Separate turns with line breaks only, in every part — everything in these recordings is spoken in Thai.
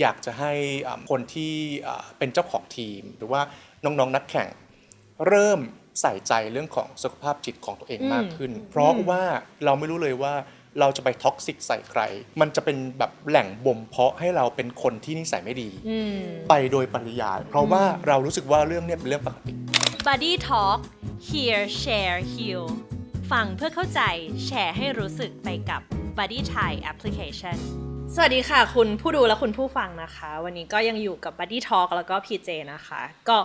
อยากจะให้อ่าคนที่อ่าเป็นเจ้าของทีม หรือว่าน้องๆนักแข่ง เริ่มใส่ใจเรื่องของสุขภาพจิตของตัวเองมากขึ้น เพราะว่าเราไม่รู้เลยว่าเราจะไปท็อกซิกใส่ใคร มันจะเป็นแบบแหล่งบ่มเพาะให้เราเป็นคนที่นิสัยไม่ดี
อืม
ไปโดยปริยาย เพราะว่าเรารู้สึกว่าเรื่องเนี้ยเป็นเรื่องปกติ
Buddy Talk Hear Share Heal ฟังเพื่อเข้าใจแชร์ให้รู้สึกไปกับ Buddy Thai Application สวัสดีค่ะ คุณผู้ดูและคุณผู้ฟังนะคะ วันนี้ก็ยังอยู่กับ Buddy Talk แล้วก็ PJ นะคะ ก็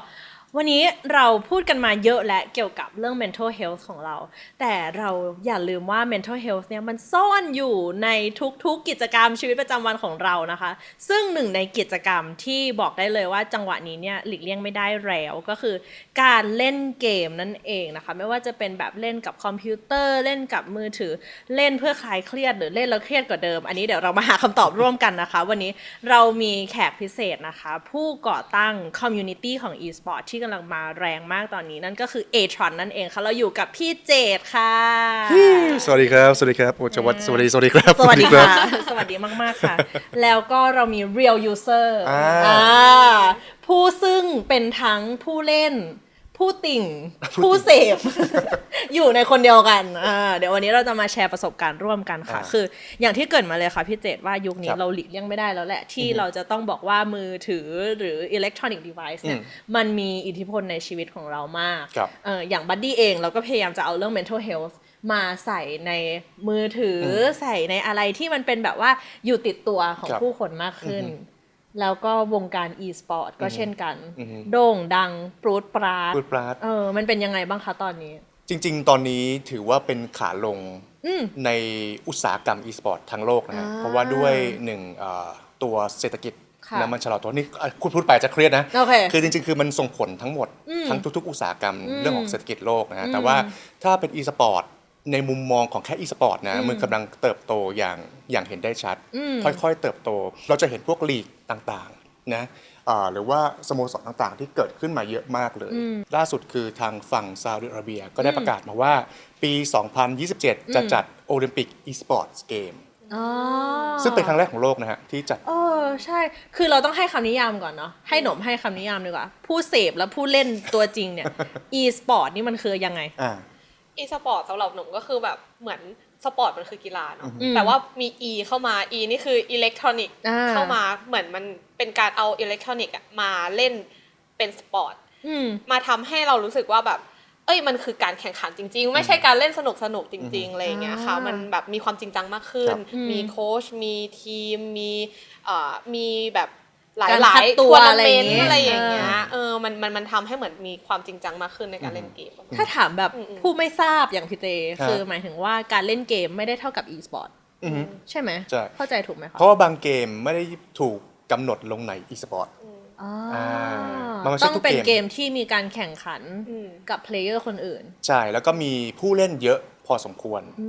วันนี้เราพูดกันมาเยอะและเกี่ยวกับเรื่อง mental health ของเรา แต่เราอย่าลืมว่า mental health เนี่ยมันซ่อนอยู่ในทุกๆกิจกรรมชีวิตประจำวันของเรานะคะ ซึ่งหนึ่งในกิจกรรมที่บอกได้เลยว่าจังหวะนี้เนี่ยหลีกเลี่ยงไม่ได้แล้วก็คือ การเล่นเกมนั่นเองนะคะ ไม่ว่าจะเป็นแบบเล่นกับคอมพิวเตอร์เล่นกับมือถือเล่นเพื่อคลายเครียดหรือเล่นแล้วเครียดกว่าเดิม อันนี้เดี๋ยวเรามาหาคำตอบร่วมกันนะคะ วันนี้เรามีแขกพิเศษนะคะ ผู้ก่อตั้งคอมมูนิตี้ของ e-sport ที่กำลังมาแรงมากตอนนี้นั่นก็คือ a t r o n นั่นเองค่ะ เราอยู่กับพี่เจดค่ะ
สวัสดีครับ สวัสดีครับโอ้จะวัดสวัสดี สวัสดีครับ
สวัสดี
ครั
ค่ะ
บ
สวัสดีมาก ๆ ค่ะ แล้วก็เรามี real user
อ่า
อ่าผู้ซึ่งเป็นทั้งผู้เล่น ผู้ติ่ง ผู้เสพ อยู่ในคนเดียวกันอ่าเดี๋ยววันนี้เราจะมาแชร์ประสบการณ์ร่วมกันค่ะ
อ่า
คือ อย่างที่เกริดมาเลยค่ะพี่เจตว่ายุคนี้
ครับ
เราหลีกเลี่ยงไม่ได้แล้วแหละ ที่เราจะต้องบอกว่ามือถือหรือ electronic device เนี่ย
อืม
มันมีอิทธิพลในชีวิตของเรามาก
ครับ
เอออย่างบัดดี้เองเราก็พยายามจะเอาเรื่อง mental health มาใส่ในมือถืออใส่ในอะไรที่มันเป็นแบบว่าอยู่ติดตัวของ
ครับ
ผู้คนมากขึ้น แล้วก็วงการ e-sport ก็เช่นกัน
อือฮึ
โด่งดังปรูดปราด
พูดปราด
เออมันเป็นยังไงบ้างคะตอนนี้
จริง ๆ ตอนนี้ถือว่าเป็นขาลง
อืม
ในอุตสาหกรรม e-sport ทั้งโลกนะฮะ
อ่า
เพราะว่าด้วยหนึ่งเอ่อตัวเศรษฐกิจ
ค่ะ
นะมันชะลอตัวนี่อะคุณพูดไปจะเครียดนะ
โอเค
คือจริงๆ คือมันส่งผลทั้งหมด
อืม
ทั้งทุก ๆ อุตสาหกรรม
อืม
เรื่องของเศรษฐกิจโลกนะฮะ
อืม
แต่ว่าถ้าเป็น e-sport ในมุมมองของแค่ e-sport นะ
อืม
มันกำลังเติบโตอย่างอย่างเห็นได้ชัด
อืม
ค่อยๆ เติบโต เราจะเห็นพวกลีกต่างๆนะอ่าหรือว่าสโมสรต่างๆ ที่เกิดขึ้นมาเยอะมากเลย ล่าสุดคือทางฝั่งซาอุดิอาระเบียก็ได้ประกาศมาว่า ปี 2027 จะจัดโอลิมปิก e-sports เกม
อ๋อ
ซึ่งเป็นครั้งแรกของโลกนะฮะที่จัด
เออใช่ คือเราต้องให้คำนิยามก่อนเนาะ ให้หนมให้คำนิยามดีกว่า ผู้เสพและผู้เล่นตัวจริงเนี่ย e-sport นี่มันคือยังไง
อ่า
อีสปอร์ตสำหรับหนุ่มก็คือแบบเหมือนสปอร์ตมันคือกีฬาเนาะ
อืม
แต่ว่ามี E เข้ามา E นี่คืออิเล็กทรอนิกส์
อ่า
เข้ามาเหมือนมันเป็นการเอาอิเล็กทรอนิกส์อะมาเล่นเป็นสปอร์ต
อืม
มาทำให้เรารู้สึกว่าแบบ เอ้ย มันคือการแข่งขันจริง ๆ ไม่ใช่การเล่นสนุกสนุกๆจริงๆอะไรอย่างเงี้ยค่ะ
อ่ามั
มันแบบมีความจริงจังมากขึ้น
ครับ
อืม
มีโค้ช มีทีม มีเอ่อมีแบบ หลาย
การ
หลา
คั
ย
ดตัว
ทัวร์นา
อะไร
เม
อนย่างเงี้ย
ต์อะไรอย่างเงี้ย
อ่า
เออมันมันมันทำให้เหมือนมีความจริงจังมากขึ้นในการเล่นเกม
ถ้าถามแบบ
อืมอืม
ผู้ไม่ทราบอย่างพี่เจ
ครับ
คือหมายถึงว่าการเล่นเกมไม่ได้เท่ากับ e-sport
อือฮึ
ใช่ไหม
ใช่
เข้าใจถูกไหมคะ
เพราะว่าบางเกมไม่ได้ถูกกำหนดลงใน e-sport
อ๋อ
อ่ามันไม่ใช่
ต้อง
ทุก
เป็น
เกม
เกมที่มีการแข่งขัน
อืม
กับเพลเยอร์คนอื่น
ใช่ แล้วก็มีผู้เล่นเยอะพอสมควร
อื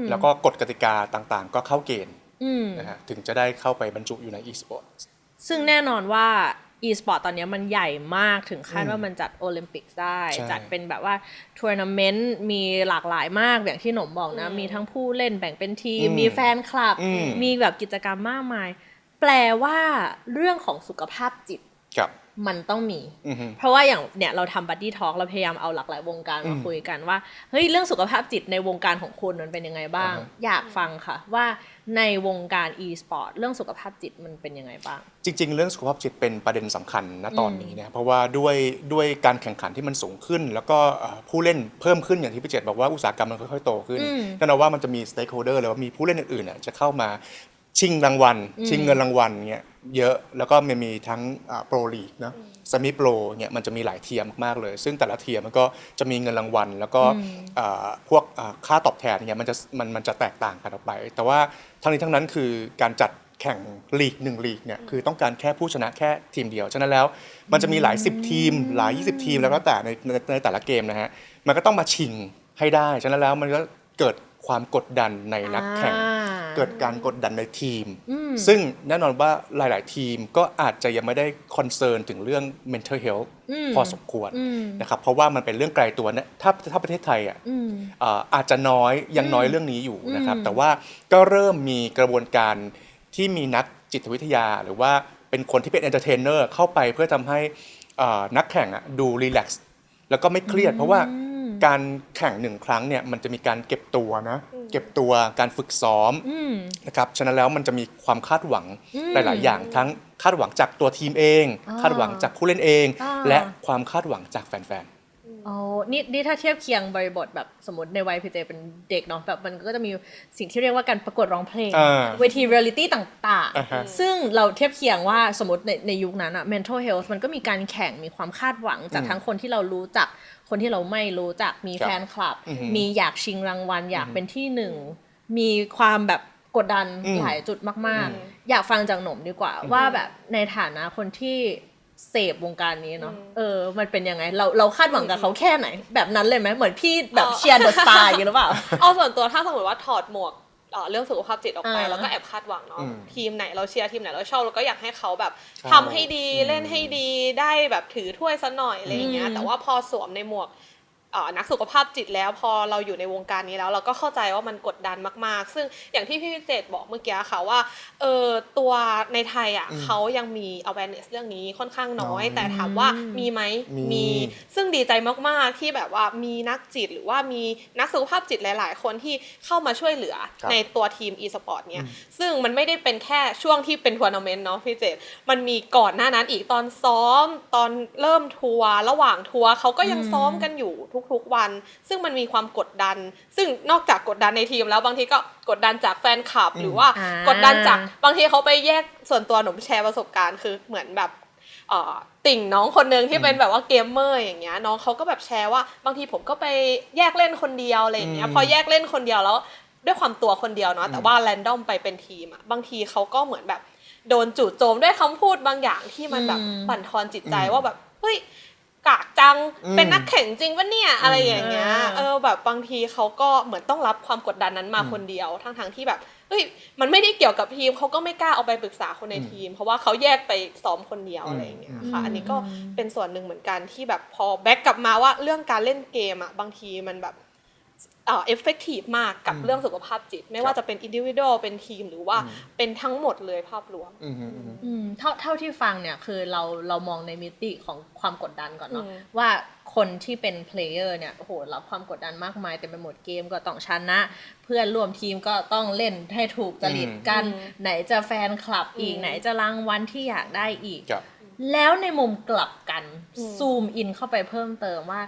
ม
แล้วก็กฎกติกาต่างๆ ก็เข้าเกณฑ์
อืม
นะฮะถึงจะได้เข้าไปบรรจุอยู่ใน e-sport
ซึ่งแน่นอนว่า e-sport ตอนนี้มันใหญ่มากถึงขั้น
อืม
ว่ามันจัดโอลิมปิกได้
ใช่
จัดเป็นแบบว่าทัวร์นาเมนต์มีหลากหลายมากอย่างที่หนมบอกนะ
อืม
มีทั้งผู้เล่นแบ่งเป็นทีม
อืม
มีแฟนคลับ
อืม
มีแบบกิจกรรมมากมาย แปลว่าเรื่องของสุขภาพจิต
กับ
มันต้องมี
อือฮึ
เพราะว่าอย่างเนี่ยเราทำบัดดี้ทอ l k เราพยายามเอาหลากหลายวงการมา
อืม
คุยกันว่า เฮ้ยเรื่องสุขภาพจิตในวงการของคุณมันเป็นยังไงบ้าง
อ่าฮะ
อยากฟังค่ะว่า ในวงการ e-sport เรื่องสุขภาพจิตมันเป็นยังไงบ้าง
จริง ๆ เรื่องสุขภาพจิตเป็นประเด็นสำคัญณตอนนี้นะเพราะว่าด้วยด้วยการแข่งขันที่มันสูงขึ้น แล้วก็เอ่อผู้เล่นเพิ่มขึ้นอย่างที่พี่เจตบอกว่าอุตสาหกรรมมันค่อยๆโตขึ้น
อืม
แน่นอนว่ามันจะมี stakeholder เลยว่ามีผู้เล่นอื่นๆน่ะจะเข้ามา ชิงรางวัล ชิงเงินรางวัลเงี้ยเยอะแล้วก็มันมีทั้งโปรลีกนะซมิโปรเนี่ยมันจะมีหลายเทียร์มากๆเลย ซึ่งแต่ละเทียร์มันก็จะมีเงินรางวัล แล้วก็เอ่อพวกอ่าค่าตอบแทนเนี่ยมันจะมันมันจะแตกต่างกันออกไป แต่ว่าทั้งนี้ทั้งนั้นคือการจัดแข่งลีกหนึ่งลีกเนี่ยคือต้องการแค่ผู้ชนะแค่ทีมเดียว ฉะนั้นแล้วมันจะมีหลาย 10 ทีม หลาย 20 ทีมแล้วก็แต่ในในในแต่ละเกมนะฮะมันก็ต้องมาชิงให้ได้ ฉะนั้นแล้วมันก็เกิด ความกดดันในนักแข่ง
อ่า
เกิดการกดดันในทีม
อืม
ซึ่งแน่นอนว่าหลาย ๆ ทีมก็อาจจะยังไม่ได้คอนเซิร์นถึงเรื่อง mental health
อืม
พอสมควร
อืม
นะครับเพราะว่ามันเป็นเรื่องไกลตัวนะถ้าถ้าประเทศไทยอะ
อืม
อ่าอาจจะน้อยยังน้อยเรื่องนี้อยู่นะครับ
อืม
แต่ว่าก็เริ่มมีกระบวนการที่มีนักจิตวิทยา หรือว่าเป็นคนที่เป็นเอนเตอร์เทนเนอร์เข้าไปเพื่อทำให้อ่านักแข่งอะดูรีแลกซ์แล้วก็ไม่เครียดเพราะว่า การแข่งหนึ่งครั้งเนี่ยมันจะมีการเก็บตัวนะ เก็บตัวการฝึกซ้อม
อืม
นะครับฉะนั้นแล้วมันจะมีความคาดหวัง
อืม
หลาย ๆ อย่างทั้งคาดหวังจากตัวทีมเอง
อ่า
คาดหวังจากผู้เล่นเอง
อ่า
และความคาดหวังจากแฟน
โอ้นี่นี่ถ้าเทียบเคียงบริบทแบบสมมติในวัยพีเจเป็นเด็กเนาะแบบมันก็จะมีสิ่งที่เรียกว่าการประกวดร้องเพลง
อ่า
เวทีเรียลิตี้ต่าง
อ่าฮะ
ๆ ซึ่งเราเทียบเคียงว่าสมมติในในยุคนั้นอะ mental health มันก็มีการแข่งมีความคาดหวังจาก
อืม
ทั้งคนที่เรารู้จัก คนที่เราไม่รู้จักมี
ครับ
แฟนคลับ
อือฮึ
มีอยากชิงรางวัล อยากเป็นที่หนึ่ง มีความแบบกดดัน
อืม
หลายจุดมาก
อืม
ๆอยากฟังจากหนมดีกว่า ว่าแบบในฐานะคนที่เสพวงการนี้เนาะ
อืม
เออ มันเป็นยังไง เราเราคาดหวังกับเขาแค่ไหน แบบนั้นเลยไหมเหมือนพี่แบบ
อ๋อ
เชียร์เดอะสตาร์อย่างนี้หรือเปล่า
เอาส่วนตัวถ้าสมมติว่าถอดหมวก เอ่อเรื่องสุขภาพจิตออกไป
อ่า
แล้วก็แอบคาดหวังเนาะ
อืม
ทีมไหนเราเชียร์ทีมไหนเราชอบเราก็อยากให้เขาแบบ
ใช่
ทำให้ดี
อืม
เล่นให้ดีได้แบบถือถ้วยซะหน่อยอะไรอย่างเงี้ย
อืม
แต่ว่าพอสวมในหมวกเอ่อ นักสุขภาพจิตแล้วพอเราอยู่ในวงการนี้แล้ว เราก็เข้าใจว่ามันกดดันมาก ๆ ซึ่งอย่างที่พี่พิเศษบอกเมื่อกี้ค่ะว่าเออตัวในไทยอะ
อืม
เขายังมี awareness เรื่องนี้ค่อนข้างน้อย
น้อย
แต่ถามว่ามีไหม
มี
ซึ่งดีใจมาก ๆ ที่แบบว่ามีนักจิตหรือว่ามีนักสุขภาพจิตหลาย ๆ คนที่เข้ามาช่วยเหลือ
ครับ
ในตัวทีม e-sport เนี่ยซึ่งมันไม่ได้เป็นแค่ช่วงที่เป็นทัวร์นาเมนต์เนาะพี่เจตมันมีก่อนหน้านั้นอีกตอนซ้อมตอนเริ่มทัวร์ระหว่างทัวร์เขาก็ยังซ้อมกันอยู่ทุกๆวัน ซึ่งมันมีความกดดัน ซึ่งนอกจากกดดันในทีมแล้วบางทีก็กดดันจากแฟนคลับ หรือว่า
อ่าก
กดดันจากบางทีเขาไปแยกส่วนตัวหนุ่มแชร์ประสบการณ์คือเหมือนแบบเอ่อติ่งน้องคนหนึ่งที่เป็นแบบว่าเกมเมอร์อย่างเงี้ยน้องเขาก็แบบแชร์ว่า บางทีผมก็ไปแยกเล่นคนเดียวอะไรอย่างเงี้ย
อืม
พอแยกเล่นคนเดียวแล้วด้วยความตัวคนเดียวเนาะแต่ว่าแรนดอมไปเป็นทีมอะบางทีเขาก็เหมือนแบบโดนจู่โจมด้วยคำพูดบางอย่างที่มันแบบ
อืม
บั่นทอนจิตใจ
อืม
ว่าแบบเฮ้ย กากจัง
อืม
เป็นนักแข่งจริงปะเนี่ยอะไรอย่างเงี้ย
อ่า
เออแบบบางทีเขาก็เหมือนต้องรับความกดดันนั้นมา
อืม
คนเดียวทั้งทั้งๆที่แบบ เฮ้ย มันไม่ได้เกี่ยวกับทีมเขาก็ไม่กล้าเอาไปปรึกษาคนใน
อืม
ทีม เพราะว่าเขาแยกไปซ้อมคนเดียว
อืม
อะไรอย่างเงี้ย
อืม
ค่ะอันนี้ก็เป็นส่วนหนึ่งเหมือนกันที่แบบพอแบ็กกลับมาว่าเรื่องการเล่นเกมอะบางทีมันแบบ เอ่อเอฟเฟกตีฟมากกับ
อืม
เรื่องสุขภาพจิต ไม่ว่าจะเป็นอินดิวิ u a l เป็นทีมหรือว่า
อืม
เป็นทั้งหมดเลยภาพรวม
อืมอืมอืม
อืมเท่าเท่าที่ฟังเนี่ยคือเราเรามองในมิติของความกดดันก่อนเนาะ
อืม
ว่าคนที่เป็นเพลเยอร์เนี่ยโอ้โหรับความกดดันมากมายเต็มไปหมดเกมก็ต้องชนะ เพื่อนร่วมทีมก็ต้องเล่นให้ถูกจริตกัน
อืม
ไหนจะแฟนคลับอีก
อืม
ไหนจะรางวัลที่อยากได้อีก
ครับ
แล้วในมุมกลับกัน
อืม
ซูมอินเข้าไปเพิ่มเติมว่า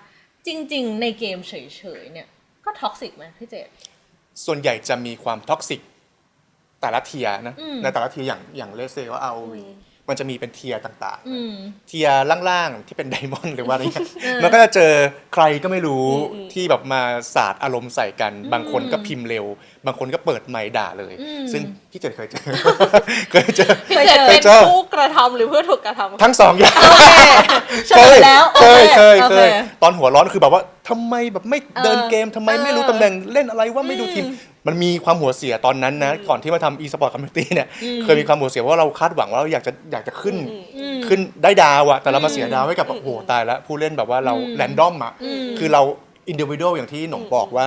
จริง ๆ ในเกมเฉยๆเนี่ย ก็ท็อกซิกไหมพี่เจต
ส่วนใหญ่จะมีความท็อกซิกแต่ละเทียร์นะ
อืม
ในแต่ละเทียร์อย่างอย่างเลเซว่า ROV มันจะมีเป็นเทียร์ต่าง
อืม
ๆเทียร์ล่างๆที่เป็นไดมอนด์หรือว่าอะไรเงี้ย
เออ
มันก็จะเจอใครก็ไม่รู้
อืม
ที่แบบมาสาดอารมณ์ใส่กัน บางคนก็พิมพ์เร็ว บางคนก็เปิดไมค์ด่าเลย
อืม
ซึ่งพี่เจดเคยเจอ เคยเจอ
พี่
เคย
เจ
เจ
ต
อ
เป็น
เจอ
ผู้กระทำหรือผู้ถูกกระทำ
ทั้งสองอย่าง
เฉลยแล้ว
เคยเคย
โอ
เคยตอนหัวร้อนคือแบบว่า ทำไมแบบไม่เดิน
เออ
เกมทำไมไม่รู้
เออ
ตำแหน่งเล่นอะไรว่าไม่ดูทีม
อืม
มันมีความหัวเสียตอนนั้นนะ ก่อนที่มาทำ e-sport community เนี่ย
อืม
เคยมีความหัวเสียว่าเราคาดหวังว่าเราอยากจะอยากจะขึ้น
อืม
อืม
ขึ้นได้ดาวอะแต่เรามาเสีย
อืม
ดาวให้กับแบบโอ้โหตายแล้วผู้เล่นแบบว่าเรา
อืม
แรนดอมอะ
อืม
คือเราอินดิวิ a l อย่างที่หนง
อืม
บอกว่า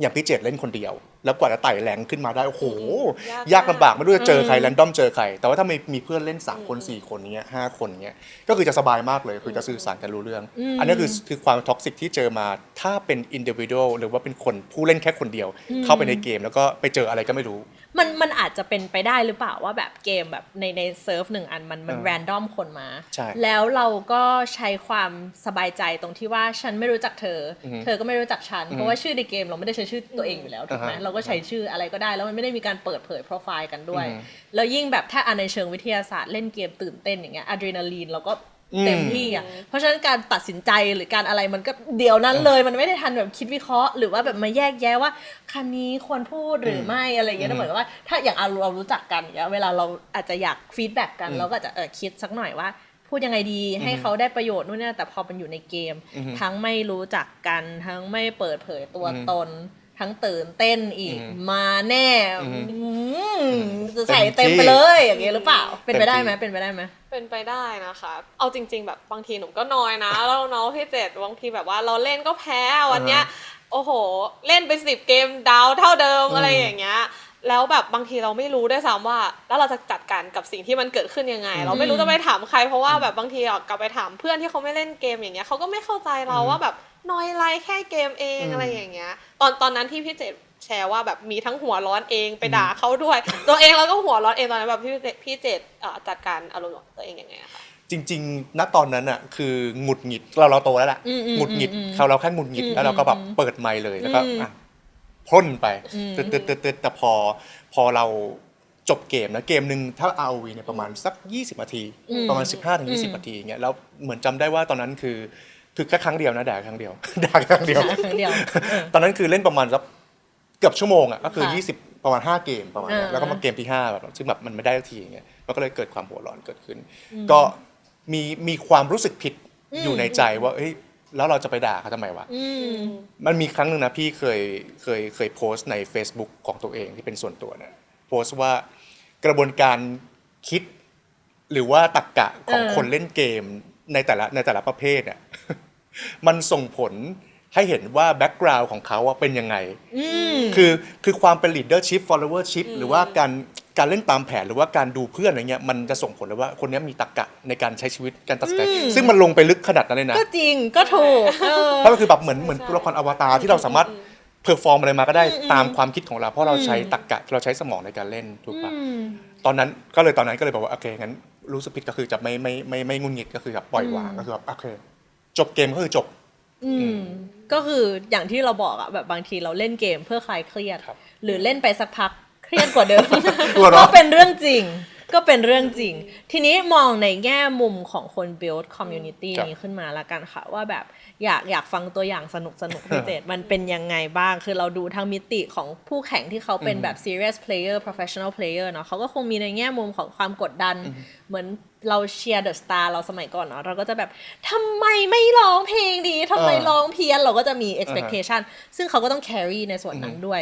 อย่างพี่เจตเล่นคนเดียว แล้วกว่าจะไต่แรงขึ้นมาได้ โอ้โห
ยาก
ยากลำบากไม่รู้จะเจอใคร
อืม
แรนดอมเจอใคร แต่ว่าถ้ามีมีเพื่อนเล่น 3 คน 4 คนเงี้ยห้าคนเงี้ยก็คือจะสบายมากเลยคือจะสื่อสารกันรู้เรื่อง
อืม
อันนี้คือคือความท็อกซิกที่เจอมาถ้าเป็นอินดิวิ a l หรือว่าเป็นคนผู้เล่นแค่คนเดียว
อืม
เข้าไปในเกมแล้วก็ไปเจออะไรก็ไม่รู้
มันมันอาจจะเป็นไปได้หรือเปล่าว่าแบบเกมแบบในในเซิร์ฟหนึ่งอันมันมัน
เออ
แรนดอมคนมา
ใช่
แล้วเราก็ใช้ความสบายใจตรงที่ว่าฉันไม่รู้จักเธออ
อฮึ
เธอก็ไม่รู้จักฉัน
อือฮึ
เพราะว่าชื่อในเกมเราไม่ได้ใช้ชื่อตัวเองอยู่แล้วถูกไหม
อ่าฮะ
เราก็ใช้ชื่ออะไรก็ได้ แล้วมันไม่ได้มีการเปิดเผยโปรไฟล์กันด้วย
อือฮึ
แล้วยิ่งแบบถ้าอันในเชิงวิทยาศาสตร์เล่นเกมตื่นเต้นอย่างเงี้ยอะดรีนาลีนเราก็ เต็ม
อืม
ที่อะ เพราะฉะนั้นการตัดสินใจหรือการอะไรมันก็เดี๋ยวนั้นเลย มันไม่ได้ทันแบบคิดวิเคราะห์หรือว่าแบบมาแยกแยะว่าคันนี้ควรพูดหรือไม่อะไรอย่างเงี้ย
อืม
เหมือนกับว่า ถ้าอย่างเรารู้จักกันอย่างเงี้ยเวลาเราอาจจะอยากฟีดแบ็กกัน
อืม
เราก็อาจจะเออคิดสักหน่อยว่า พูดยังไงดีให้เขาได้ประโยชน์นู่นนี่แต่พอมันอยู่ในเกม
อือฮึ
ทั้งไม่รู้จักกันทั้งไม่เปิดเผยตัว
อือฮึ
ตน ทั้งตื่นเต้นอีก
อือฮึ
มาแน่
อือฮึ
อืมจะใส่
เต็
เต็ม
มที่
ไปเลยอย่างเงี้ยหรือเปล่า เป็นไปได้
เต็มที่
ไหมเป็นไปได้ไหม
เป็นไปได้นะคะ เอาจริง ๆ แบบบางทีหนูก็น้อยนะแล้วน้องพี่เจตบางทีแบบว่าเราเล่นก็แพ้วันเนี้ย โอ้โห เล่นไปสิบเกมดาวเท่าเดิม
อืม
อะไรอย่างเงี้ยแล้วแบบบางทีเราไม่รู้ด้วยซ้ำว่า แล้วเราจะจัดการกับสิ่งที่มันเกิดขึ้นยังไง เราไม่รู้จะไปถามใครเพราะว่าแบบบางทีอะกลับไปถามเพื่อนที่เขาไม่เล่นเกมอย่างเงี้ยเขาก็ไม่เข้าใจเราว่าแบบ น้อยไรแค่เกมเอง
อืม
อะไรอย่างเงี้ย ตอนตอนนั้นที่พี่เจดแชร์ว่าแบบมีทั้งหัวร้อนเองไปด่าเขาด้วย ตัวเองแล้วก็หัวร้อนเองตอนนั้นแบบพี่เจดพี่เจดเอ่อจัดการอารมณ์ของตัวเองยังไงอะคะ
จริงๆ ณ ตอนนั้นอะ คือหงุดหงิด เราเราโตแล้วแหละ
อืมอืม
หงุดหงิด
อืม
เขาเราแค่หงุดหงิด
อืม
แล้วเราก็แบบ
อืม
เปิดไมค์เลย แล้วก็
อืม
อะพ่นไป
อืม
ตึ๊ดตึ๊ดตึ๊ดตึ๊ดแต่พอ พอเราจบเกมนะ เกมหนึ่งถ้า ROV เนี่ยประมาณสัก 20นาที
อืม
ประมาณ 15ถึง
อืม
20นาทีอย่างเงี้ย แล้วเหมือนจำได้ว่าตอนนั้นคือ คือแค่ครั้งเดียวนะด่าครั้งเดียว ด่าครั้งเดียว
ครั้งเดียวเออ
ตอนนั้นคือเล่นประมาณสักเกือบชั่วโมงอะก็คือ
ค่ะ
20 ประมาณ 5 เกมประมาณเนี้ย
อ่า
แล้วก็มาเกมที่5แบบซึ่งแบบมันไม่ได้สักทีอย่างเงี้ยมันก็เลยเกิดความหัวร้อนเกิดขึ้น ก็มีมีความรู้สึกผิด
อืม
อยู่ในใจว่าเฮ้ยแล้วเราจะไปด่าเขาทำไมวะ
อืม
มันมีครั้งหนึ่งนะพี่เคยเคยเคยโพสต์ใน Facebook ของตัวเองที่เป็นส่วนตัวนะโพสต์ว่ากระบวนการคิดหรือว่าตรกกะของ
เออ
คนเล่นเกมในแต่ละในแต่ละประเภทเนี่ย มันส่งผลให้เห็นว่าแบ็กกราวน์ของเขาอะเป็นยังไง
อืม
คือคือความเป็น leadership followership หรือว่าการการเล่นตามแผนหรือว่าการดูเพื่อนอะไรเงี้ยมันจะส่งผลเลยว่าคนเนี้ยมีตรรกะในการใช้ชีวิตการตัดสินใจ
อืม
ซึ่งมันลงไปลึกขนาดนั้นเลยนะ
ก็จริงก็ถูกเออ
เพราะมันคือแบบเหมือนเหมือนตัวละครอวตารที่เราสามารถเพอร์ฟอร์มอะไรมาก็ได้ตามความคิดของเรา เพราะเราใช้ตรรกะเราใช้สมองในการเล่นถูกปะ
อืม
ตอนนั้นก็เลยตอนนั้นก็เลยบอกว่าโอเคงั้นรู้สึกผิดก็คือจะไม่ไม่ไม่ไม่งุนงิดก็คือแบบปล่อยวาง
อืม
ก็คือแบบโอเค จบเกมก็คือจบ
อืม ก็คืออย่างที่เราบอกอะแบบบางทีเราเล่นเกมเพื่อคลายเครียด
ครับ
หรือเล่นไปสักพักเครียดกว่าเดิม
หัวเราะ
ก็เป็นเรื่องจริง ก็เป็นเรื่องจริง ทีนี้มองในแง่มุมของคน build community
ครับ
นี้ขึ้นมาละกันค่ะ ว่าแบบอยากอยากฟังตัวอย่างสนุกสนุกพิเศษมันเป็นยังไงบ้าง คือเราดูทั้งมิติของผู้แข่งที่เขาเป็นแบบ serious player professional player เนาะเขาก็คงมีในแง่มุมของความกดดัน เหมือน เราเชียร์เดอะสตาร์เราสมัยก่อนเนาะเราก็จะแบบทำไมไม่ร้องเพลงดีทำไม
เออ
ร้องเพี้ยนเราก็จะมี expectation ซึ่งเขาก็ต้อง carry ในส่วนนั้นด้วย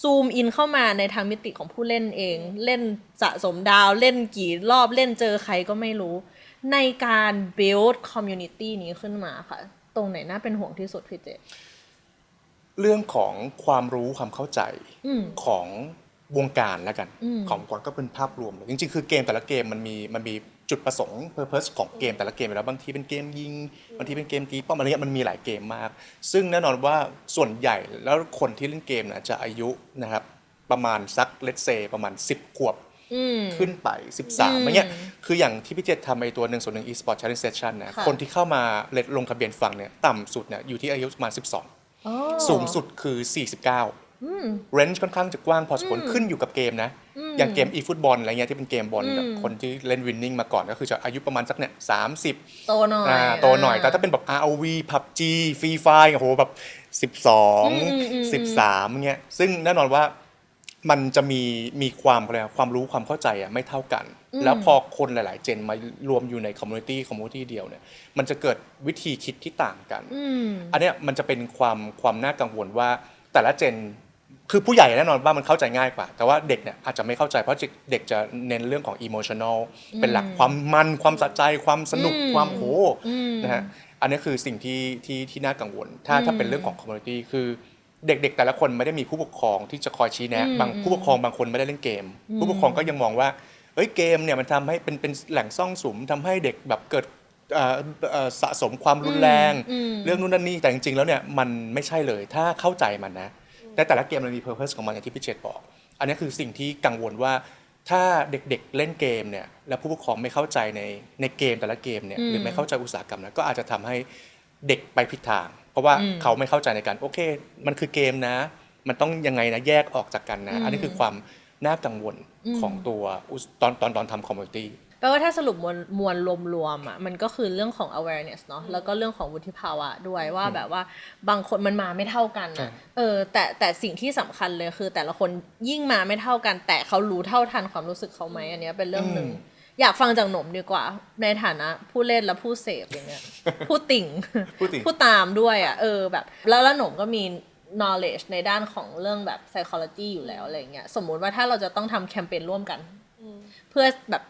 ซูมอินเข้ามาในทางมิติของผู้เล่นเอง เล่นสะสมดาวเล่นกี่รอบเล่นเจอใครก็ไม่รู้ ในการ build community นี้ขึ้นมาค่ะ ตรงไหนน่าเป็นห่วงที่สุดพี่เจ
เรื่องของความรู้ความเข้าใจ
อืม
ของวงการแล้วกัน
อืม
ของก่อนก็เป็นภาพรวมเลยจริงๆ คือเกมแต่ละเกมมันมีมันมี จุดประสงค์ purpose ของเกมแต่ละเกมอยู่แล้วบางทีเป็นเกมยิงบางทีเป็นเกมตีป้อมอะไรเงี้ยมันมีหลายเกมมาก ซึ่งแน่นอนว่าส่วนใหญ่แล้วคนที่เล่นเกมนะจะอายุนะครับประมาณสักเลตเซประมาณ 10 ขวบ
อืม
ขึ้นไป 13อะไรเงี้ยคืออย่างที่พี่เจษทำไอตัวหนึ่งส่วนหนึ่ง e-sport challenge session นะ
ค่ะ
คนที่เข้ามาเลลงทะเบียนฟังเนี่ยต่ำสุดเนี่ยอยู่ที่อายุประมาณ
อ๋อ
12 สูงสุดคือ 49
อืม
เรนจ์ค่อนข้างจะกว้างพอสมควรขึ้นอยู่กับเกมนะ
อืม
อย่างเกม e-football อะไรเงี้ยที่เป็นเกมบอลแบบ
อืม
คนที่เล่นวินนิ่งมาก่อนก็คือจะอายุประมาณสักเนี่ย30
โตหน่อย
อ่าโตหน่อย แต่ถ้าเป็นแบบ ROV PUBG Free Fire โอ้โหแบบ
อืมอืมอืม
12 13เงี้ยซึ่งแน่นอนว่ามันจะมีมีความอะไรอะความรู้ความเข้าใจอะไม่เท่ากัน แล้วพอคนหลาย ๆ เจนมารวมอยู่ในคอมมูนิตี้คอมมูนิตี้เดียวเนี่ยมันจะเกิดวิธีคิดที่ต่างกัน
อืม
อันเนี้ยมันจะเป็นความความน่ากังวลว่าแต่ละเจน คือผู้ใหญ่แน่นอนว่ามันเข้าใจง่ายกว่า แต่ว่าเด็กเนี่ยอาจจะไม่เข้าใจเพราะเด็กจะเน้นเรื่องของ emotional เป็นหลักความมันความสะใจความสนุก
อืม
ความโห
อืม
นะฮะอันนี้คือสิ่งที่ที่ที่น่ากังวล ถ้าถ้าเป็นเรื่องของ community คือเด็กๆ แต่ละคนไม่ได้มีผู้ปกครองที่จะคอยชี้แนะ
อืม
บางผู้ปกครองบางคนไม่ได้เล่นเกม ผู้ปกครองก็ยังมองว่าเอ้ยเกมเนี่ยมันทำให้เป็นเป็นแหล่งซ่องสุมทำให้เด็กแบบเกิดเอ่อเอ่อสะสมความรุนแรง
อืม
เรื่องนู่นนั่นนี่แต่จริงๆแล้วเนี่ยมันไม่ใช่เลยถ้าเข้าใจมันนะ แต่แต่ละเกมมันมี purpose ของมันอย่างที่พี่เจตบอก อันนี้คือสิ่งที่กังวลว่าถ้าเด็กๆเล่นเกมเนี่ยแล้วผู้ปกครองไม่เข้าใจในในเกมแต่ละเกมเนี่ย
อืม
หรือไม่เข้าใจอุตสาหกรรมนะก็อาจจะทำให้เด็กไปผิดทาง เพราะว่า
อืม
เขาไม่เข้าใจในการโอเค มันคือเกมนะ มันต้องยังไงนะแยกออกจากกันนะ
อืม
อันนี้คือความน่ากังวล
อืม
ของตัวอุตตอนตอนตอนทำคอมมูนิตี้
แปลว่าถ้าสรุปมวลมวลรวมๆอะมันก็คือเรื่องของ awareness เนาะแล้วก็เรื่องของวุฒิภาวะด้วยว่าแบบว่าบางคนมันมาไม่เท่ากัน
ใช่
อะเออแต่แต่สิ่งที่สำคัญเลยคือ แต่ละคนยิ่งมาไม่เท่ากัน แต่เขารู้เท่าทันความรู้สึกเขาไหมอันเนี้ยเป็นเรื่องหนึ่งอยากฟังจากหนมดีกว่า ในฐานะ ผู้เล่นและผู้เสพอย่างเงี้ยผู้ติ่ง
ผู้ติ่ง
ผู้ตามด้วยอะเออแบบ แล้วแล้วหนมก็มี knowledge ในด้านของเรื่องแบบ psychology อยู่แล้วอะไรเงี้ยสมมุติว่าถ้าเราจะต้องทำแคมเปญร่วมกัน เพื่อแบบ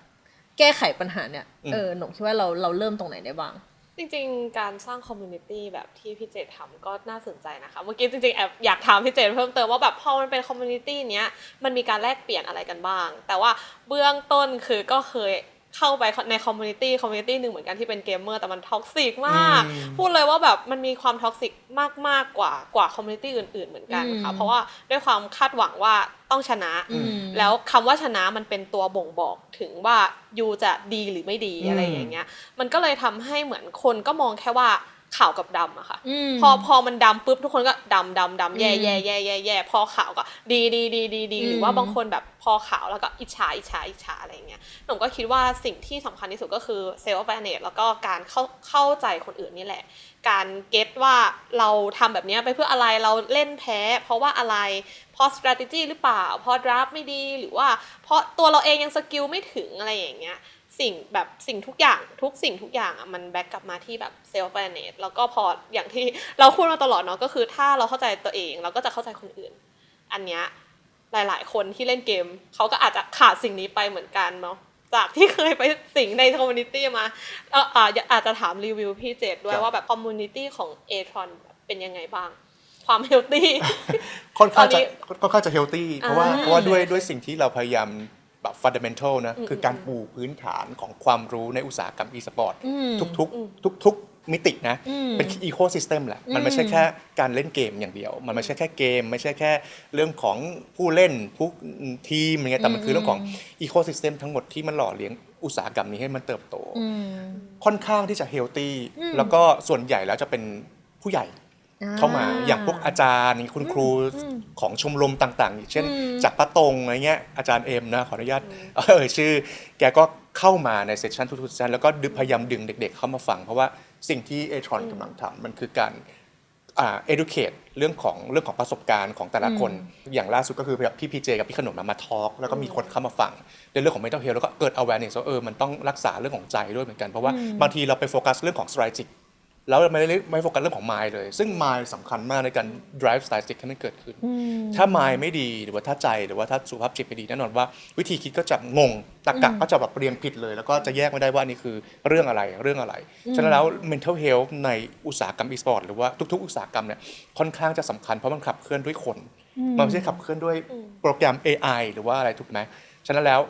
แก้ไขปัญหาเนี่ย
อืม
เออหนมคิดว่าเราเราเริ่มตรงไหนได้บ้าง
จจริงๆ การสร้างคอมมูนิตี้แบบที่พี่เจตทำก็น่าสนใจนะคะ เมื่อกี้จริงๆ แอบอยากถามพี่เจตเพิ่มเติมว่าแบบพอมันเป็นคอมมูนิตี้เนี้ยมันมีการแลกเปลี่ยนอะไรกันบ้าง แต่ว่าเบื้องต้นคือก็เคย เข้าไปในคอมมูนิตี้คอมมูนิตี้หนึ่งเหมือนกันที่เป็นเกมเมอร์แต่มันท็อกซิกมาก
อืม
พูดเลยว่าแบบมันมีความท็อกซิกมากมากๆกว่ากว่าคอมมูนิตี้อื่น ๆ เหมือนกันค่ะ
อืม
เพราะว่าด้วยความคาดหวังว่าต้องชนะ
อืม
แล้วคำว่าชนะมันเป็นตัวบ่งบอกถึงว่ายูจะดีหรือไม่ดี
อืม
อะไรอย่างเงี้ย มันก็เลยทำให้เหมือนคนก็มองแค่ว่า ขาวกับดำอะค่ะ
ม
พอพอมันดำปุ๊บทุกคนก็ดำดำดำแย่
อืม
แย่แย่แย่แย่พอขาวก็ดีดีดีดีดี
อืม
หรือว่าบางคนแบบพอขาวแล้วก็อิจฉาอิจฉาอิจฉาอะไรอย่างเงี้ยหนูก็คิดว่าสิ่งที่สำคัญที่สุดก็คือเซลล์แ a นเนตแล้วก็การเข้าเข้าใจคนอื่นนี่แหละ การเก็ตว่าเราทำแบบเนี้ยไปเพื่ออะไรเราเล่นแพ้ เพราะว่าอะไรเพราะ strategy หรือเปล่าเพราะ draft ไม่ดีหรือว่าเพราะตัวเราเองยังสกิลไม่ถึงอะไรอย่างเงี้ย สิ่งแบบสิ่งทุกอย่างทุกสิ่งทุกอย่างอะมันแบ็กกลับมาที่แบบเซลฟ์แ a นเนตแล้วก็พออย่างที่เราพูดมาตลอดเนาะก็คือถ้าเราเข้าใจตัวเอง เราก็จะเข้าใจคนอื่น อันเนี้ยหลาย ๆ คนที่เล่นเกมเขาก็อาจจะขาดสิ่งนี้ไปเหมือนกันเนาะจากที่เคยไปสิงในคอมมูนิตี้มาเอ่ออ่าอาจจะถามรีวิวพี่เจดด้วยว่าแบบคอมมูนิตี้ของเอทรอนเป็นยังไงบ้าง ความเฮลตี้
ค่อนข้าง
ตอนนี้
จะค่อนข้างจะเฮลตี้เพราะว่า
อ่า
เพราะว่าด้วยด้วยสิ่งที่เราพยายาม แบบฟันเดเมนทัลนะ
อืม
คือการปูพื้นฐานของความรู้ในอุตสาหกรรมอีสปอร์ต
อืม
ทุก
อืม
ๆทุกๆ มิตินะ
อืม
เป็นอีโคซิสเต็มแหละ มันไม่
อืม
ใช่แค่การเล่นเกมอย่างเดียว มันไม่ใช่แค่เกม ไม่ใช่แค่เรื่องของผู้เล่นผู้ทีมอย่างเงี้ยแต่มันคือเรื่องของอีโคซิสเต็มทั้งหมดที่มันหล่อเลี้ยงอุตสาหกรรมนี้ให้มันเติบโต
อืม
ค่อนข้างที่จะเฮลตี้
อืม
แล้วก็ส่วนใหญ่แล้วจะเป็นผู้ใหญ่ เข้ามาอย่างพวกอาจารย์คุณครู
อืม
ของชมรมต่างๆอย่างเช่น
อืม
จากป้าตรงอะไรเงี้ยอาจารย์เอ็มนะขออนุญาตเออชื่อ แกก็เข้ามาในเซสชันทุกๆเซสชันแล้วก็ดึงพยายามดึงเด็ก ๆ เข้ามาฟัง เพราะว่าสิ่งที่เอทรอนกำลังทำมันคือการอ่า educate เรื่องของเรื่องของประสบการณ์ของแต่ละคน อย่างล่าสุดก็คือแบบพี่พีเจกับพี่ขนมมาทอล์กแล้วก็มีคนเข้ามาฟังในเรื่องของ mental health แล้วก็เกิด awareness ว่าเออมันต้องรักษาเรื่องของใจด้วยเหมือนกันเพราะว่าบางทีเราไปโฟกัสเรื่องของ strategic แล้วไม่ได้ไม่โฟกัสเรื่องของ mind เลย ซึ่ง mind สำคัญมากในการ drive strategic ให้มันเกิดขึ้น ถ้า mind ไม่ดีหรือว่าถ้าใจหรือว่าถ้าสุขภาพจิตไม่ดีแน่นอนว่า วิธีคิดก็จะงงตรรกะก็จะแบบเรียงผิดเลย แล้วก็จะแยกไม่ได้ว่านี่คือเรื่องอะไรเรื่องอะไร ฉะนั้นแล้ว mental health ในอุตสาหกรรม e-sport หรือว่าทุก ๆ อุตสาหกรรมเนี่ยค่อนข้างจะสำคัญเพราะมันขับเคลื่อนด้วยคน มันไม่ใช่ขับเคลื่อนด้วยโปรแกรม AI หรือว่าอะไรถูกไหมฉะนั้นแล้ว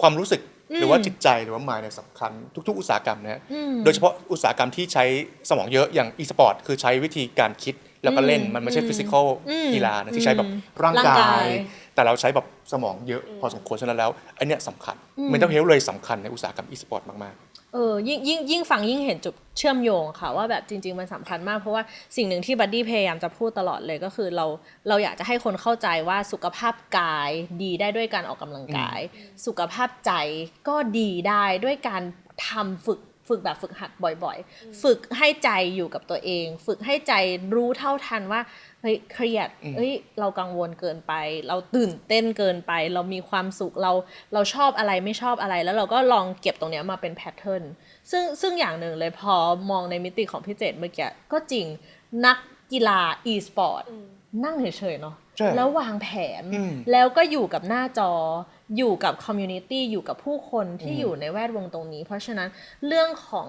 ความรู้สึก หรือว่าจิตใจหรือว่า mind เนี่ยสำคัญทุก ๆ อุตสาหกรรมนะ
อืม
โดยเฉพาะอุตสาหกรรมที่ใช้สมองเยอะอย่าง e-sport คือใช้วิธีการคิดแล้วก็เล่น
อืม
มันไม่ใช่
อืม
physical
อืม
กีฬานะที่ใช้แบบ
อืม
ร่าง
ร่าง
กากา
ยย
แต่เราใช้แบบสมองเยอะพอสมควรฉะนั้นแล้วอันเนี้ยสำคัญ
อืม
mental health เลยสำคัญในอุตสาหกรรม e-sport มาก
เออยิ่งยิ่งยิ่งฟังยิ่งเห็นจุดเชื่อมโยงค่ะว่าแบบจริง ๆ มันสำคัญมากเพราะว่าสิ่งหนึ่งที่บัดดี้พยายามจะพูดตลอดเลยก็คือเราเราอยากจะให้คนเข้าใจว่าสุขภาพกายดีได้ด้วยการออกกำลังกาย สุขภาพใจก็ดีได้ด้วยการทำฝึก ฝึกแบบฝึกหัดบ่อยๆ ฝึกให้ใจอยู่กับตัวเอง ฝึกให้ใจรู้เท่าทันว่าเฮ้ยเครียด
อืม
เฮ้ยเรากังวลเกินไป เราตื่นเต้นเกินไป เรามีความสุขเราเราชอบอะไรไม่ชอบอะไร แล้วเราก็ลองเก็บตรงเนี้ยมาเป็นแพทเทิร์นซึ่งซึ่งอย่างหนึ่งเลยพอมองในมิติของพี่เจตเมื่อกี้ก็จริงนักกีฬา e-sport นั่งเฉยๆเนาะ
ใช่
แล้ววางแผน
อืม
แล้วก็อยู่กับหน้าจอ อยู่กับคอมมูนิตี้อยู่กับผู้คนที่
อืม
อยู่ในแวดวงตรงนี้ เพราะฉะนั้นเรื่องของ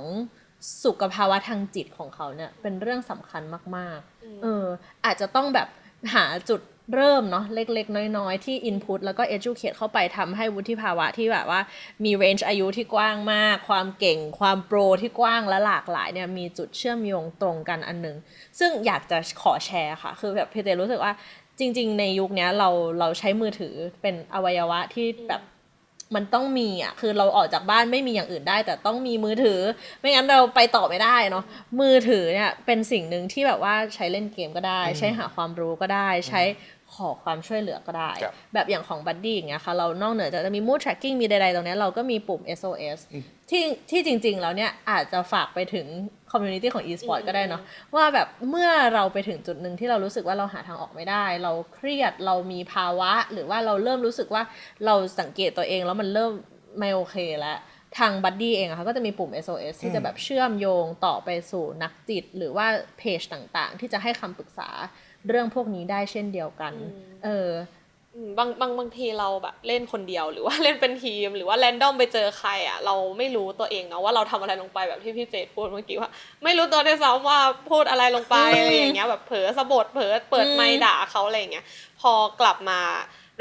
สุขภาวะทางจิตของเขาเนี่ยเป็นเรื่องสำคัญมากๆ เอออาจจะต้องแบบหาจุด เริ่มเนาะเล็กๆ น้อยๆ ที่ Input แล้วก็ Educate เข้าไปทำให้วุฒิภาวะที่แบบว่ามี range อายุที่กว้างมาก ความเก่ง ความโปรที่กว้างและหลากหลายเนี่ยมีจุดเชื่อมโยงตรงกันอันหนึง ซึ่งอยากจะขอแชร์ค่ะ คือแบบเพเตรู้สึกว่าจริง ๆ ในยุคนี้เราเราใช้มือถือเป็นอวัยวะที่แบบมันต้องมีอะ คือเราออกจากบ้านไม่มีอย่างอื่นได้ แต่ต้องมีมือถือ ไม่งั้นเราไปต่อไม่ได้เนาะ มือถือเนี่ยเป็นสิ่งหนึ่งที่แบบว่าใช้เล่นเกมก็ได้ ใช้หาความรู้ก็ได้ ใช้ ขอความช่วยเหลือก็ได้
ครับ
แบบอย่างของบัดดี้อย่างเงี้ยค่ะเรานอกเหนือจากจะมี mood tracking มีใดๆตรงเนี้ยเราก็มีปุ่ม SOS ที่ที่จริง ๆ แล้วเนี่ยอาจจะฝากไปถึง community ของ e-sport ก็ได้เนาะว่าแบบเมื่อเราไปถึงจุดหนึ่งที่เรารู้สึกว่าเราหาทางออกไม่ได้ เราเครียดเรามีภาวะ หรือว่าเราเริ่มรู้สึกว่าเราสังเกตตัวเองแล้วมันเริ่มไม่โอเคแล้วทางบัดดี้เองอะค่ะก็จะมีปุ่ม SOS ที่จะแบบเชื่อมโยงต่อไปสู่นักจิต หรือว่าเพจต่างๆ ที่จะให้คำปรึกษา เรื่องพวกนี้ได้เช่นเดียวกัน เออ
อืมบางบางบางทีเราแบบเล่นคนเดียวหรือว่าเล่นเป็นทีม หรือว่าแรนดอมไปเจอใครอะเราไม่รู้ตัวเองเนาะว่าเราทำอะไรลงไปแบบที่พี่เจดพูดเมื่อกี้ว่า ไม่รู้ตัวด้วยซ้ำว่าพูดอะไรลงไป
อืม
อะไรอย่างเงี้ยแบบเผลอสะบดเผลอเปิดไม
อื
ค์
ม
ด่าเขาอะไรอย่างเงี้ยพอกลับมา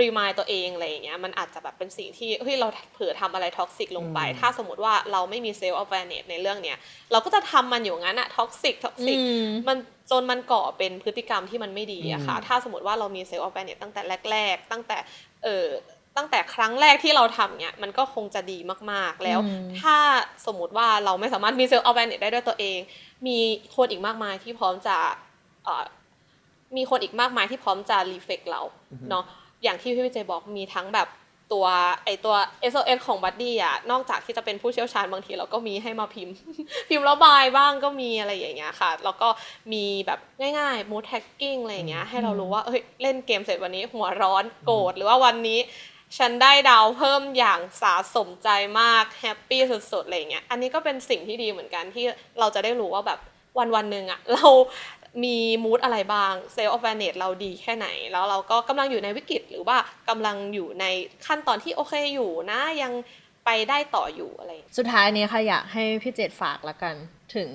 รีมายตัวเองอะไรอย่างเงี้ยมันอาจจะแบบเป็นสิ่งที่เฮ้ยเราเผลอทำอะไรท็อกซิกลงไป
อืม
ถ้าสมมติว่าเราไม่มีเซลล์ awareness ในเรื่องเนี้ยเราก็จะทำมันอยู่งั้นอะท็อกซิกท็อกซิก
อืม
มัน จนมันก่อเป็นพฤติกรรมที่มันไม่ดีอะค่ะ
อืม
ถ้าสมมติว่าเรามีเซลล์ออฟแตั้งแต่แรก ๆ ตั้งแต่เออตั้งแต่ครั้งแรกที่เราทำเนี่ยมันก็คงจะดีมากๆแล้ว
อืม
ถ้าสมมติว่าเราไม่สามารถมีเซลล์ออฟแได้ด้วยตัวเอง มีคนอีกมากมายที่พร้อมจะเอ่อมีคนอีกมากมายที่พร้อมจะรีเฟกเราเนาะอย่างที่พี่วิเจบอกมีทั้งแบบ ตัวไอตัว SOS ของบัดดี้อะนอกจากที่จะเป็นผู้เชี่ยวชาญบางทีเราก็มีให้มาพิมพ์ พิมพ์ระบายบ้างก็มีอะไรอย่างเงี้ยค่ะ แล้วก็มีแบบง่ายๆ mood tagging อะไรอย่างเงี้ยให้เรารู้ว่าเอ้ยเล่นเกมเสร็จวันนี้หัวร้อนโกรธหรือว่าวันนี้ฉันได้ดาวเพิ่มอย่างสาสมใจมากแฮปปี้สุดๆอะไรเงี้ย อันนี้ก็เป็นสิ่งที่ดีเหมือนกันที่เราจะได้รู้ว่าแบบวันวันๆหนึ่งอะเรา มีมูดอะไรบ้างเซลล์ a อ a เน s เราดีแค่ไหน แล้วเราก็กำลังอยู่ในวิกฤต หรือว่ากำลังอยู่ในขั้นตอนที่โอเคอยู่นะยังไปได้ต่ออยู่อะไร
สุดท้ายนี้ค่ะอยากให้พี่เจตฝากละกันถึง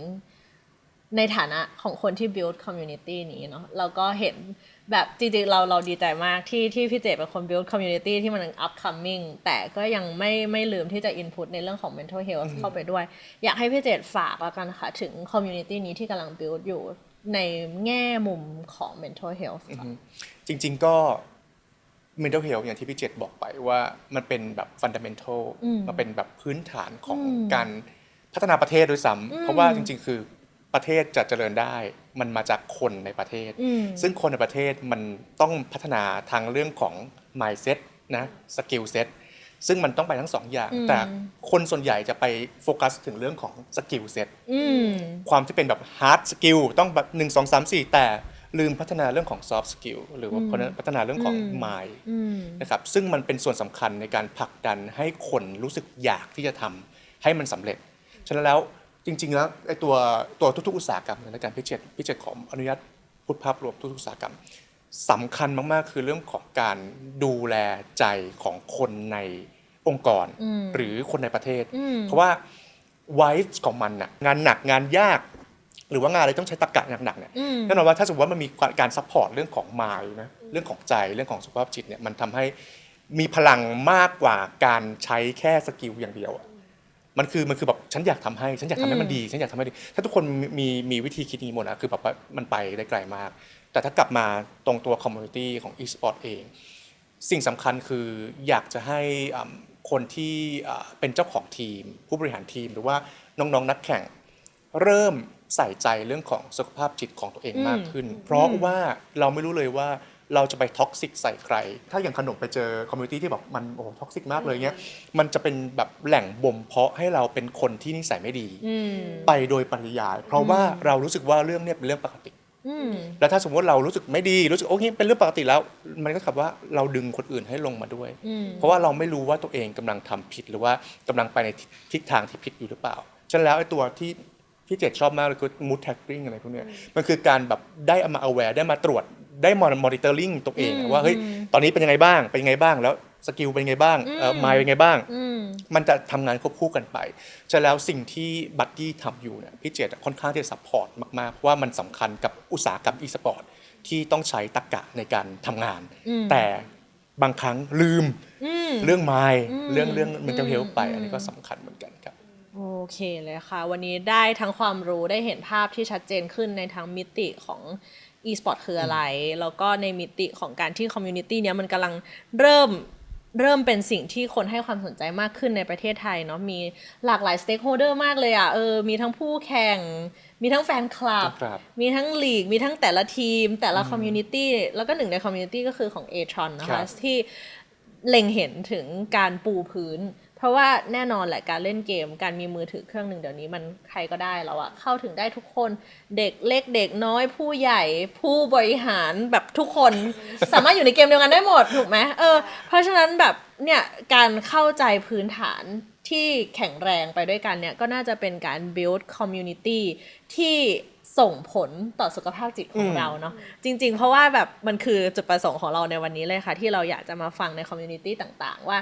ในฐานะของคนที่ build community นี้เนาะเราก็เห็นแบบจริงๆเราเราดีใจมากที่ที่พี่เจตเป็นคน build community ที่มัน upcoming แต่ก็ยังไม่ไม่ลืมที่จะ input ในเรื่องของ mental health เข้าไปด้วย อยากให้พี่เจตฝากละกันค่ะ ถึง community นี้ที่กำลัง build อยู่ ในแง่มุมของ mental health ค่ะ
จริง ๆก็ mental health อย่างที่พี่เจษบอกไปว่ามันเป็นแบบ fundamental
อืม
มันเป็นแบบพื้นฐานของ
อืม
การพัฒนาประเทศด้วยซ้
อืมำ
เพราะว่าจริง ๆ คือประเทศจะเจริญได้ มันมาจากคนในประเทศ
อืม
ซึ่งคนในประเทศมันต้องพัฒนาทางเรื่องของ mindset นะ skill set ซึ่งมันต้องไปทั้งสองอย่าง
อืม
แต่คนส่วนใหญ่จะไปโฟกัสถึงเรื่องของ skill set
อืม
ความที่เป็นแบบ hard skill ต้องแบบหนึ่งสองสามสี่แต่ลืมพัฒนาเรื่องของ soft skill หรือว่า
อืม
พัฒนาเรื่องของ
อืม
mind
อืม
นะครับซึ่งมันเป็นส่วนสำคัญในการผลักดันให้คนรู้สึกอยากที่จะทำให้มันสำเร็จ ฉะนั้นแล้วจริง ๆ แล้วไอ้ตัวตัวทุกๆอุตสาหกรรมในการพิเศษพิเศษขออนุญาตพูดภาพรวมทุกๆอุตสาหกรรม สำคัญมากๆ คือเรื่องของการดูแลใจของคนในองค์กร
อืม
หรือคนในประเทศ
อืม
เพราะว่าไวฟ์ของมันน่ะงานหนักงานยาก หรือว่างานอะไรต้องใช้ตรรกะหนักๆเนี่ย
อืม
แน่นอนว่าถ้าสมมติว่ามันมีการซัพพอร์ตเรื่องของมายนะเรื่องของใจเรื่องของสุขภาพจิตเนี่ยมันทำให้มีพลังมากกว่าการใช้แค่สกิลอย่างเดียวอะมันคือมันคือแบบฉันอยากทำให้ฉันอยากทำให้มัน
อืม
ดีฉันอยากทำให้ดีถ้าทุกคนมีมีมีวิธีคิดนี้หมดนะคือแบบว่ามันไปได้ไกลมาก แต่ถ้ากลับมาตรงตัวคอมมูนิตี้ของ e-sport เอง สิ่งสำคัญคืออยากจะให้อ่ำคนที่อ่าเป็นเจ้าของทีม ผู้บริหารทีม หรือว่าน้องๆนักแข่ง เริ่มใส่ใจเรื่องของสุขภาพจิตของตัวเอง
อืม
มากขึ้น เพราะว่าเราไม่รู้เลยว่าเราจะไปท็อกซิกใส่ใคร ถ้าอย่างขนมไปเจอคอมมูนิตี้ที่แบบมันโอ้ท็อกซิกมากเลยเงี้ย มันจะเป็นแบบแหล่งบ่มเพาะให้เราเป็นคนที่นิสัยไม่ดี
อืม
ไปโดยปริยาย เพราะว่าเรารู้สึกว่าเรื่องเนี้ยเป็นเรื่องปกติ
อืม
แล้วถ้าสมมติเรารู้สึกไม่ดีรู้สึกโอเคเป็นเรื่องปกติแล้ว มันก็ขับว่าเราดึงคนอื่นให้ลงมาด้วย
อืม
เพราะว่าเราไม่รู้ว่าตัวเองกำลังทำผิดหรือว่ากำลังไปในทิศทางที่ผิดอยู่หรือเปล่า ฉะนั้นแล้วไอ้ตัวที่พี่เจตชอบมากเลยคือ mood tagging อะไรพวกเนี้ยมันคือการแบบได้เอามา aware ได้มาตรวจได้ม monitoring ตัวเอง
อืม
ว่าเฮ้ย
อืม
ตอนนี้เป็นยังไงบ้างเป็นยังไงบ้างแล้ว สกิลเป็นยังไงบ้างเอ่อ
อืม
mind เป็นยังไงบ้าง
อืม
มันจะทำงานควบคู่กันไปฉะนั้นแล้วสิ่งที่บัดดี้ทำอยู่เนี่ยพี่เจตค่อนข้างที่จะซัพพอร์ตมากๆเพราะว่ามันสำคัญกับอุตสาหกรรมอีสปอร์ตที่ต้องใช้ตรรกะในการทำงาน
อืม
แต่บางครั้งลืม
อืม
เรื่องไมล์
อืม
เรื่องเรื่องมันจะ
อืม
เฮลไป
อืม
อันนี้ก็สำคัญเหมือนกันครับ
โอเคเลยค่ะ วันนี้ได้ทั้งความรู้ได้เห็นภาพที่ชัดเจนขึ้นในทั้งมิติของ e-sport คืออะไร แล้วก็ในมิติของการที่ community เนี้ยมันกำลังเริ่ม เริ่มเป็นสิ่งที่คนให้ความสนใจมากขึ้นในประเทศไทยเนาะมีหลากหลาย stakeholder มากเลยอะเออมีทั้งผู้แข่ง มีทั้งแฟนคลับ
ครับ
มีทั้งลีก มีทั้งแต่ละทีม แต่ละ community แล้วก็หนึ่งใน community ก็คือของ a t r o n นะ
ครั
คะ
บ
ที่เล็งเห็นถึงการปูพื้น เพราะว่าแน่นอนแหละการเล่นเกม การมีมือถือเครื่องหนึ่งเดี๋ยวนี้มันใครก็ได้แล้วอะเข้าถึงได้ทุกคนเด็กเล็กเด็กน้อยผู้ใหญ่ผู้บริหารแบบทุกคน สามารถอยู่ในเกมเดียวกันได้หมดถูกไหมเออเพราะฉะนั้นแบบเนี่ยการเข้าใจพื้นฐานที่แข็งแรงไปด้วยกันเนี่ยก็น่าจะเป็นการ build community ที่ส่งผลต่อสุขภาพจิตของ
อืม
เราเนาะจริง ๆ เพราะว่าแบบมันคือจุดประสงค์ของเราในวันนี้เลยค่ะ ที่เราอยากจะมาฟังใน community ต่าง ๆ ว่า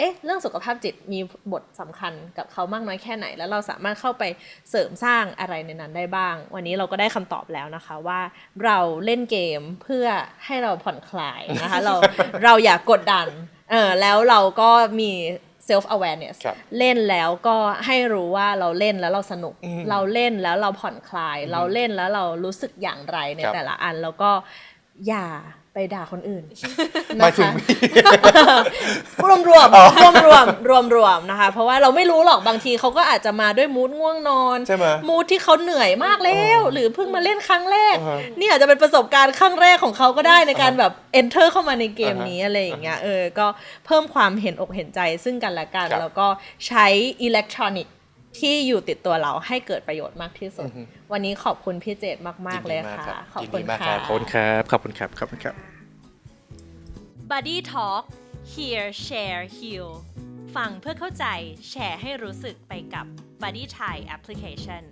เอ๊ะ เรื่องสุขภาพจิตมีบทสำคัญกับเขามากน้อยแค่ไหน แล้วเราสามารถเข้าไปเสริมสร้างอะไรในนั้นได้บ้าง วันนี้เราก็ได้คำตอบแล้วนะคะว่าเราเล่นเกมเพื่อให้เราผ่อนคลายนะคะ เราเราอยากกดดันเออแล้วเราก็มี self awareness
ครับ
เล่นแล้วก็ให้รู้ว่าเราเล่นแล้วเราสนุก
อืม
เราเล่นแล้วเราผ่อนคลาย เราเล่นแล้วเรารู้สึกอย่างไรใน
ครับ
แต่ละอันแล้วก็อย่า ไปด่าคนอื่น
หมายถึ
นะ
ง
คะรวมรวมรวมรวมรวมรวมๆนะคะ เพราะว่าเราไม่รู้หรอกบางทีเขาก็อาจจะมาด้วยมูดง่วงนอน
ใช่ไหม
มูดที่เขาเหนื่อยมากแล้ว หรือเพิ่งมาเล่นครั้งแรก
อ่าฮะ
นี่อาจจะเป็นประสบการณ์ครั้งแรกของเขาก็ได้ในการแบบ enter เข้ามาในเกม
อ่าฮะ
นี้อะไรอย่างเงี้ยเออก็เพิ่มความเห็นอกเห็นใจซึ่งกันและกัน
ครับ
แล้วก็ใช้อิเล็กทรอนิกส์ ที่อยู่ติดตัวเราให้เกิดประโยชน์มากที่สุด
อือฮึ
วันนี้ขอบคุณพี่เจตมาก ๆ เลย
ยินดีมาก
ค่ะ
รับ
ขอบ
ยิน
คุณ
ดีมาก
ค่ะ
รับขอบคุณครับ ขอบคุณครับ ขอบคุณครับ
Buddy Talk Hear Share Heal ฟังเพื่อเข้าใจแชร์ให้รู้สึกไปกับ Buddy Thai Application